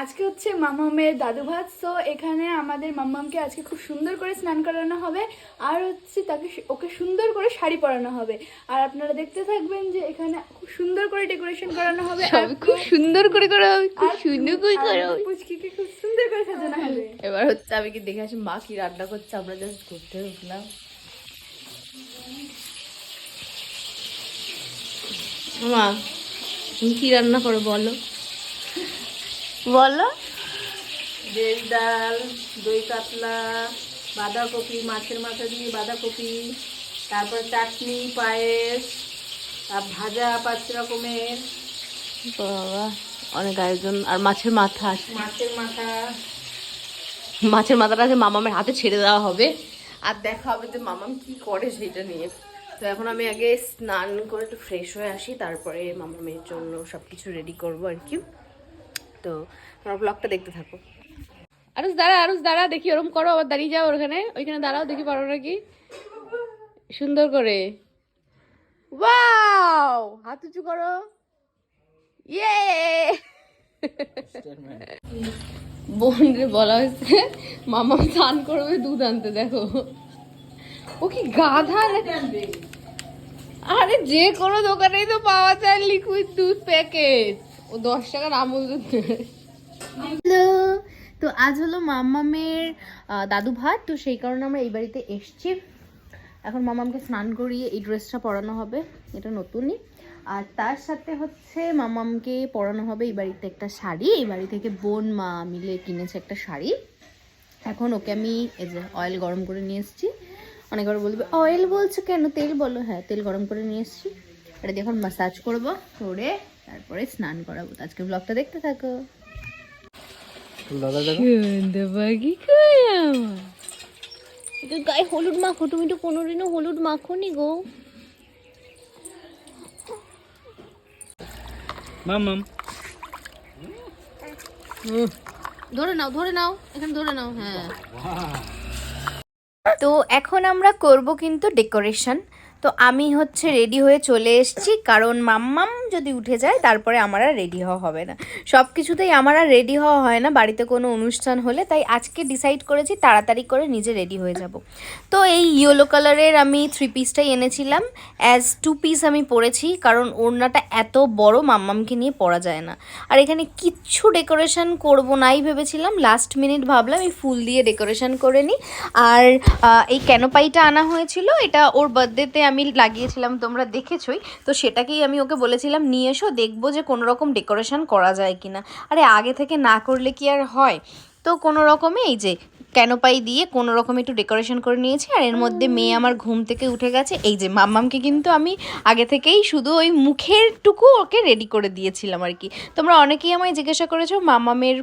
আজকে হচ্ছে মামামের দাদু ভাত সো এখানে আমাদের মামামকে আজকে খুব সুন্দর করে স্নান করানো হবে আর হচ্ছে তাকে ওকে সুন্দর করে শাড়ি পরানো হবে। আর আপনারা দেখতে থাকবেন যে এখানে খুব সুন্দর করে ডেকোরেশন করানো হবে আর খুব সুন্দর করে করা হবে খুব সুন্দর করে করা হবে। পুচকিকে খুব সুন্দর করে সাজানো হবে। এবার হচ্ছে আমি কি দেখে আসি মা কি রান্না করছে আমরা জাস্ট ঘুরতে উঠলাম। মা তুমি কি রান্না করো বলো? বলো। ভেজ ডাল দই কাতলা বাঁধাকপি মাছের মাথা দিয়ে বাঁধাকপি তারপর চাটনি পায়েস আর ভাজা পাঁচ রকমের। বাবা অনেক আয়োজন। আর মাছের মাথা আছে। মাছের মাথা। মাছের মাথাটা আছে মামামের হাতে ছেড়ে দেওয়া হবে। আর দেখা হবে যে মামাম কি করে সেটা নিয়ে। তো এখন আমি আগে স্নান করে একটু ফ্রেশ হয়ে আসি তারপরে মামামের জন্য সব কিছু রেডি করব আর কি। তো তোমার ব্লগটা দেখতে থাকো। আরুস, দাঁড়া আরুস, দাঁড়া, দেখি ওরম করো, আবার দাঁড়িয়ে যাও ওখানে। ওইখানে দাঁড়াও, দেখি পারো নাকি? সুন্দর করে। ওয়াও! হাত উঁচু করো। ইয়ে! বোনরে বলা হয়েছে, মামা স্নান করবে, দুধ আনতে, দেখো। ও কি গাধা আরে যে কোনো দোকানেই তো পাওয়া যায় লিকুইড দুধ প্যাকেট ও দশ টাকার তো আজ হলো মাম্মামের আহ, দাদু ভাত তো সেই কারণে আমরা এই বাড়িতে এসছি। এখন মামামকে স্নান করিয়ে এই ড্রেসটা পরানো হবে এটা নতুনই। আর তার সাথে হচ্ছে মামামকে পরানো হবে এই বাড়িতে একটা শাড়ি। এই বাড়ি থেকে বোন মা মিলে কিনেছে একটা শাড়ি। এখন ওকে আমি যে অয়েল গরম করে নিয়ে এসেছি। অনেকবার বলবে অয়েল বলছো কেন? তেল বলো। হ্যাঁ তেল গরম করে নিয়ে এসেছি। এটা দিয়ে এখন মাসাজ করব করে তারপরে স্নান করাবো। আজকে ব্লগটা দেখতে থাকো। গায়ে হলুদ মাখো তুমি তো কোনোদিনও হলুদ মাখো নি গো মামাম ধরে নাও ধরে নাও এখানে ধরে নাও হ্যাঁ। তো এখন আমরা করব কিন্তু ডেকোরেশন তো আমি হচ্ছে রেডি হয়ে চলে এসেছি। কারণ মাম্মাম যদি উঠে যায়, তারপরে আমার আর রেডি হওয়া হবে না। সব কিছুতেই আমার আর রেডি হওয়া হয় না, বাড়িতে কোনো অনুষ্ঠান হলে। তাই আজকে ডিসাইড করেছি, তাড়াতাড়ি করে নিজে রেডি হয়ে যাব। তো এই ইয়েলো কালারের আমি থ্রি পিসটাই এনেছিলাম। অ্যাজ টু পিস আমি পরেছি, কারণ ওড়নাটা এত বড়, মাম্মামকে নিয়ে পরা যায় না। আর এখানে কিচ্ছু ডেকোরেশন করব নাই ভেবেছিলাম। লাস্ট মিনিট ভাবলাম, এই ফুল দিয়ে ডেকোরেশন করে নিই আর এই ক্যানোপাইটা আনা হয়েছিল, এটা ওর বার্থডেতে আমি লাগিয়েছিলাম, তোমরা দেখেছোই। তো সেটাকেই আমি ওকে বলেছিলাম, নিয়ে এসো, দেখব যে কোনো রকম ডেকোরেশন করা যায় কিনা। আরে, আগে থেকে না করলে কি আর হয়? তো কোনো রকমে এই যে ক্যানোপাই দিয়ে কোনো রকম একটু ডেকোরেশন করে নিয়েছি, আর এর মধ্যে মেয়ে আমার ঘুম থেকে উঠে গেছে। এই যে মাম্মামকে কিন্তু আমি আগে থেকেই শুধু ওই মুখের টুকু ওকে রেডি করে দিয়েছিলাম আর কি। তোমরা অনেকেই আমায় জিজ্ঞাসা করেছ, মাম্মামের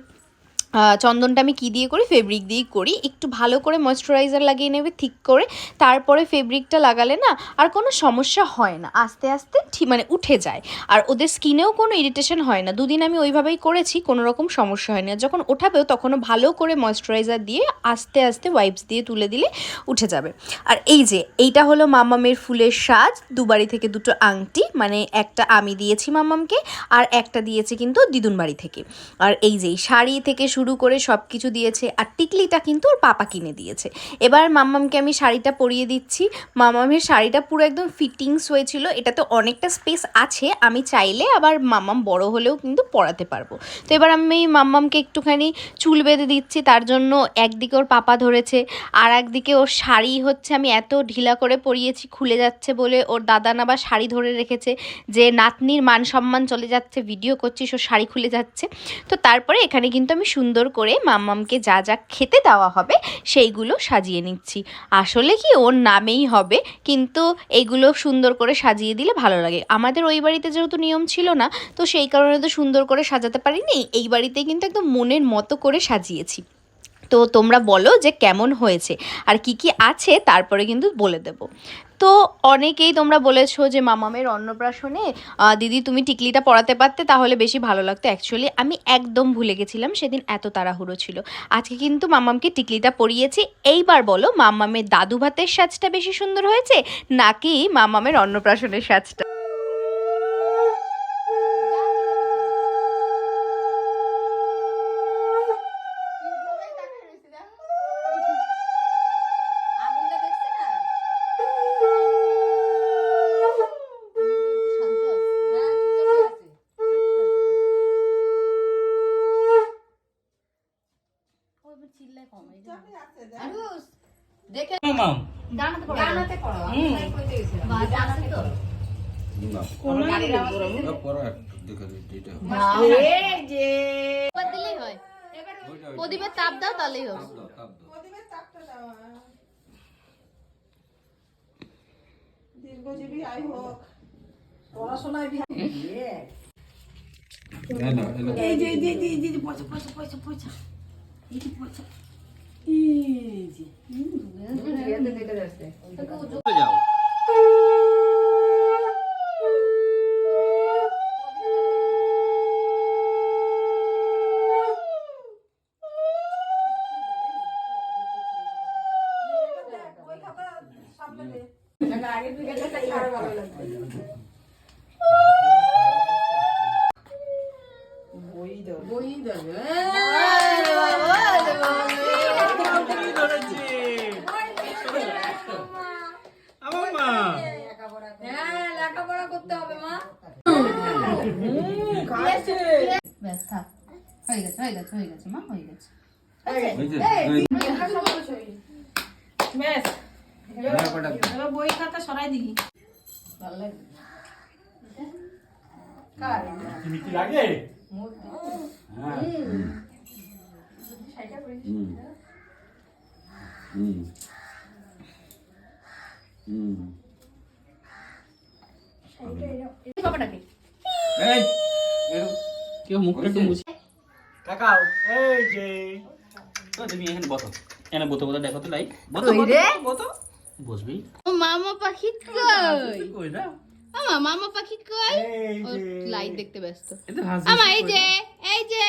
চন্দনটা আমি কী দিয়ে করি? ফেব্রিক দিয়েই করি। একটু ভালো করে ময়শ্চারাইজার লাগিয়ে নেবে, ঠিক করে। তারপরে ফেব্রিকটা লাগালে না আর কোনো সমস্যা হয় না। আস্তে আস্তে মানে উঠে যায়। আর ওদের স্কিনেও কোনো ইরিটেশন হয় না। দুদিন আমি ওইভাবেই করেছি, কোনো রকম সমস্যা হয় না যখন ওঠাবেও তখনও ভালো করে ময়শ্চারাইজার দিয়ে আস্তে আস্তে ওয়াইপস দিয়ে তুলে দিলে উঠে যাবে। আর এই যে, এইটা হলো মামামের ফুলের সাজ। দুবাড়ি থেকে দুটো আংটি মানে একটা আমি দিয়েছি মামামকে, আর একটা দিয়েছি কিন্তু দিদুন বাড়ি থেকে। আর এই যে শাড়ি থেকে শুরু করে সব কিছু দিয়েছে আর টিকলিটা কিন্তু ওর পাপা কিনে দিয়েছে। এবার মাম্মামকে আমি শাড়িটা পরিয়ে দিচ্ছি। মামামের শাড়িটা পুরো একদম ফিটিংস হয়েছিল, এটাতে অনেকটা স্পেস আছে, আমি চাইলে আবার মাম্মাম বড় হলেও কিন্তু পরাতে পারব। তো এবার আমি মাম্মামকে একটুখানি চুল বেঁধে দিচ্ছি, তার জন্য একদিকে ওর পাপা ধরেছে, আর একদিকে ওর শাড়ি হচ্ছে আমি এত ঢিলা করে পরিয়েছি, খুলে যাচ্ছে বলে ওর দাদা না বা শাড়ি ধরে রেখেছে যে, নাতনির মান সম্মান চলে যাচ্ছে ভিডিও করছিস ও শাড়ি খুলে যাচ্ছে। তো তারপরে এখানে কিন্তু আমি সুন্দর করে মাম্মামকে যা যা খেতে দেওয়া হবে সেইগুলো সাজিয়ে নিচ্ছি। আসলে কি ওর নামেই হবে, কিন্তু এগুলো সুন্দর করে সাজিয়ে দিলে ভালো লাগে। আমাদের ওই বাড়িতে যেহেতু নিয়ম ছিল না, তো সেই কারণে তো সুন্দর করে সাজাতে পারিনি, এই বাড়িতে কিন্তু একদম মনের মতো করে সাজিয়েছি। তো তোমরা বলো যে কেমন হয়েছে আর কি কি আছে তারপরে কিন্তু বলে দেব। তো অনেকেই তোমরা বলেছ যে মামামের অন্নপ্রাশনে দিদি তুমি টিকলিটা পড়াতে পারতে তাহলে বেশি ভালো লাগতো। অ্যাকচুয়ালি আমি একদম ভুলে গেছিলাম, সেদিন এত তাড়াহুড়ো ছিল। আজকে কিন্তু মামামকে টিকলিটা পরিয়েছি। এইবার বলো মামামের দাদু ভাতের সাজটা বেশি সুন্দর হয়েছে, নাকি মামামের অন্নপ্রাশনের সাজটা? তাপ দাও তাহলেই হবে দীর্ঘজীবী আয় হোক পড়াশোনায় এই যে, পয়সা পয়সা পয়সা পয়সা। এই যে পয়সা। বই দেবে হ্যাঁ লেখাপড়া করতে হবে মা ব্যাস থাক হয়ে গেছে হয়ে গেছে হয়ে গেছে মা হয়ে গেছে। বই খাতা সরাই দিই মিষ্টি লাগে? বাবাটাকে। কেউ মুখটা একটু মুছে কাকাও এই যে। তো তুমি এখানে বসো। এখানে বসো বসো দেখো তো লাই। বসো বসো বসবি? ও মামা পাখি কই? কই না আমা মামা পাখি কই? লাইট দেখতে ব্যস্ত। আমা এই যে এই যে।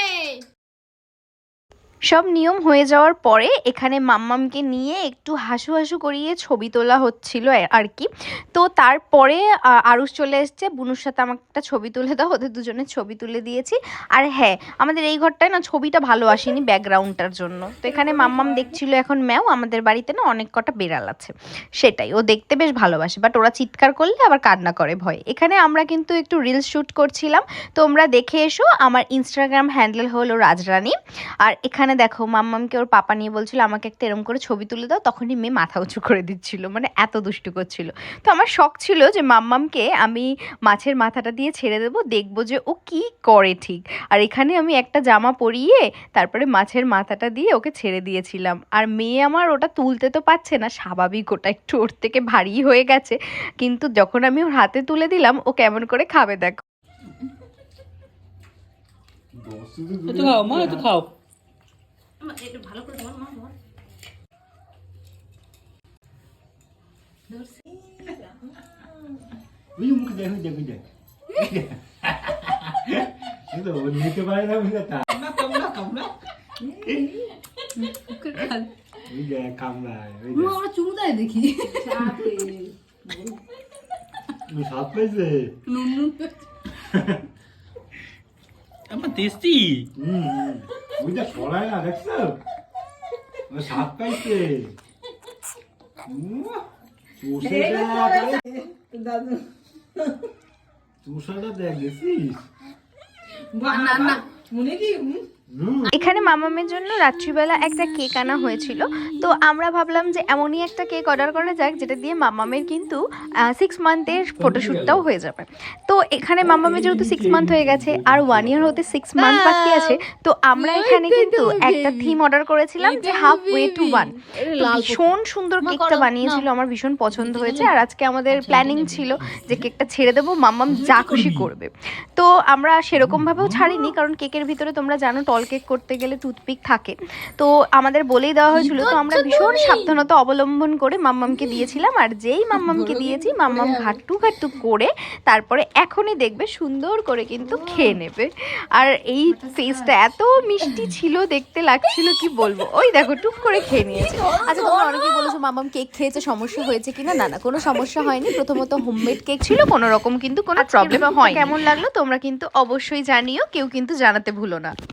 সব নিয়ম হয়ে যাওয়ার পরে এখানে মাম্মামকে নিয়ে একটু হাসু হাসু করিয়ে ছবি তোলা হচ্ছিল আর- কি। তো তারপরে আরুষ চলে এসছে। বুনুর সাথে আমাকে একটা ছবি তুলে দাও, ওদের দুজনের ছবি তুলে দিয়েছি। আর হ্যাঁ আমাদের এই ঘরটায় না ছবিটা ভালো আসেনি ব্যাকগ্রাউন্ডটার জন্য। তো এখানে মাম্মাম দেখছিল এখন ম্যাও, আমাদের বাড়িতে না অনেক কটা বেড়াল আছে। সেটাই, ও দেখতে বেশ ভালোবাসে। বাট ওরা চিৎকার করলে আবার কান্না করে ভয়। এখানে আমরা কিন্তু একটু রিলস শ্যুট করছিলাম। তোমরা দেখে এসো। আমার ইনস্টাগ্রাম হ্যান্ডেল হলো রাজরানী। আর এখানে দেখো, মাম্মামকে ওর পাপা নিয়ে বলছিল, আমাকে একটা এরম করে ছবি তুলে দাও। তখনই মেয়ে মাথা উঁচু করে দিচ্ছিল মানে এত দুষ্টু করছিল। তো আমার শখ ছিল যে মাম্মামকে আমি মাছের মাথাটা দিয়ে ছেড়ে দেবো, দেখব যে ও কি করে ঠিক। আর এখানে আমি একটা জামা পরিয়ে তারপরে মাছের মাথাটা দিয়ে ওকে ছেড়ে দিয়েছিলাম। আর মেয়ে আমার ওটা তুলতে তো পারছে না, স্বাভাবিক ওটা একটু ওর থেকে ভারী হয়ে গেছে। কিন্তু যখন আমি ওর হাতে তুলে দিলাম, ও কেমন করে খাবে দেখো। একটু খাও মা, একটু খাও। একটু ভালো করে ধর মা ধর। ওই মুখ দেখ ওই দেখ ওই দেখ। এই তো ও নিতে পারে না বুঝলে তা। কামনা কামনা কামনা ওই দেখ কামড়ায় ওই মা, ওরা চুমু দেয় দেখি। দেখ ওই সাপ পাইছে আমার টেস্টি হুম। দেখ সরায় না দেখছ? সাপ পাইছে। দাদু। চুষাটা দেখ দেখছিস? না না মনে কি এখানে মামামের জন্য রাত্রিবেলা একটা কেক আনা হয়েছিল। তো আমরা ভাবলাম যে এমনই একটা কেক অর্ডার করা যাক যেটা দিয়ে মামামের কিন্তু সিক্স মান্থের ফটোশ্যুটটাও হয়ে যাবে। তো এখানে মামামের যেহেতু সিক্স মান্থ হয়ে গেছে আর ওয়ান ইয়ার হতে সিক্স মান্থ বাকি আছে তো আমরা এখানে কিন্তু একটা থিম অর্ডার করেছিলাম যে হাফ ওয়ে টু ওয়ান ভীষণ সুন্দর কেকটা বানিয়েছিল আমার ভীষণ পছন্দ হয়েছে। আর আজকে আমাদের প্ল্যানিং ছিল যে কেকটা ছেড়ে দেবো মামাম যা খুশি করবে। তো আমরা সেরকমভাবেও ছাড়িনি কারণ কেকের ভিতরে তোমরা জানো টল কেক করতে গেলে টুথপিক থাকে। তো আমাদের বলেই দেওয়া হয়েছিল তো আমরা ভীষণ সাবধানতা অবলম্বন করে মাম্মামকে দিয়েছিলাম আর যেই মাম্মামকে দিয়েছি মাম্মাম ঘাট্টু ঘাট্টু করে তারপরে এখনই দেখবে সুন্দর করে কিন্তু খেয়ে নেবে। আর এই ফেসটা এত মিষ্টি ছিল দেখতে লাগছিল কি বলব? ওই দেখো টুক করে খেয়ে নিয়েছে। আচ্ছা তোমরা অনেকেই বলেছ মামাম কেক খেয়েছে সমস্যা হয়েছে কিনা? না না কোনো সমস্যা হয়নি। প্রথমত হোমমেড কেক ছিল কোনো রকম কিন্তু কোনো প্রবলেম হয় কেমন লাগল তোমরা কিন্তু অবশ্যই জানিও কেউ কিন্তু জানাতে ভুলো না।